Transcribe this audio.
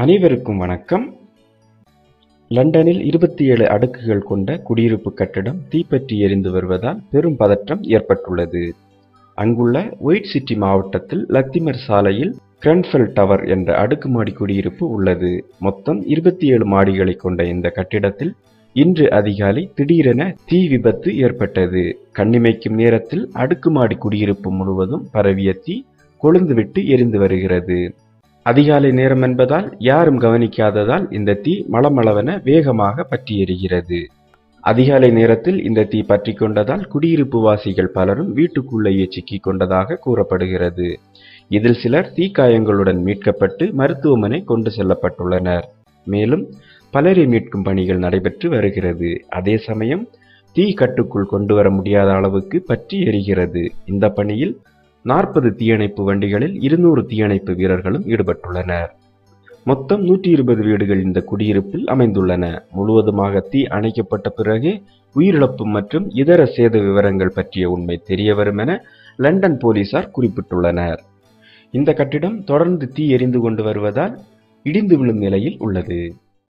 அனைவருக்கும் வணக்கம். லண்டனில் இருபத்தி ஏழு அடுக்குகள் கொண்ட குடியிருப்பு கட்டடம் தீப்பற்றி எரிந்து வருவதால் பெரும் பதற்றம் ஏற்பட்டுள்ளது. அங்குள்ள ஒயிட் சிட்டி மாவட்டத்தில் லத்திமர் சாலையில் கிரன்ஃபெல் டவர் என்ற அடுக்குமாடி குடியிருப்பு உள்ளது. மொத்தம் இருபத்தி ஏழு மாடிகளை கொண்ட இந்த கட்டிடத்தில் இன்று அதிகாலை திடீரென தீ விபத்து ஏற்பட்டது. கண்ணிமைக்கும் நேரத்தில் அடுக்குமாடி குடியிருப்பு முழுவதும் பரவிய தீ கொழுந்துவிட்டு எரிந்து வருகிறது. அதிகாலை நேரம் என்பதால் யாரும் கவனிக்காததால் இந்த தீ மளமளவென வேகமாக பற்றி எரிகிறது அதிகாலை நேரத்தில் இந்த தீ பற்றி கொண்டதால் குடியிருப்பு வாசிகள் பலரும் வீட்டுக்குள்ளேயே சிக்கிக் கொண்டதாக கூறப்படுகிறது. இதில் சிலர் தீக்காயங்களுடன் மீட்கப்பட்டு மருத்துவமனை கொண்டு செல்லப்பட்டுள்ளனர். மேலும் பலரை மீட்கும் பணிகள் நடைபெற்று வருகிறது. அதே சமயம் தீ கட்டுக்குள் கொண்டு வர முடியாத அளவுக்கு பற்றி எரிகிறது இந்த பணியில் நாற்பது தீயணைப்பு வண்டிகளில் இருநூறு தீயணைப்பு வீரர்களும் ஈடுபட்டுள்ளனர். மொத்தம் நூற்றி இருபது வீடுகள் இந்த குடியிருப்பில் அமைந்துள்ளன. முழுவதுமாக தீ அணைக்கப்பட்ட பிறகே உயிரிழப்பு மற்றும் இதர சேத விவரங்கள் பற்றிய உண்மை தெரிய வரும் என லண்டன் போலீசார் குறிப்பிட்டுள்ளனர். இந்த கட்டிடம் தொடர்ந்து தீ எரிந்து கொண்டு வருவதால் இடிந்து விழும் நிலையில் உள்ளது.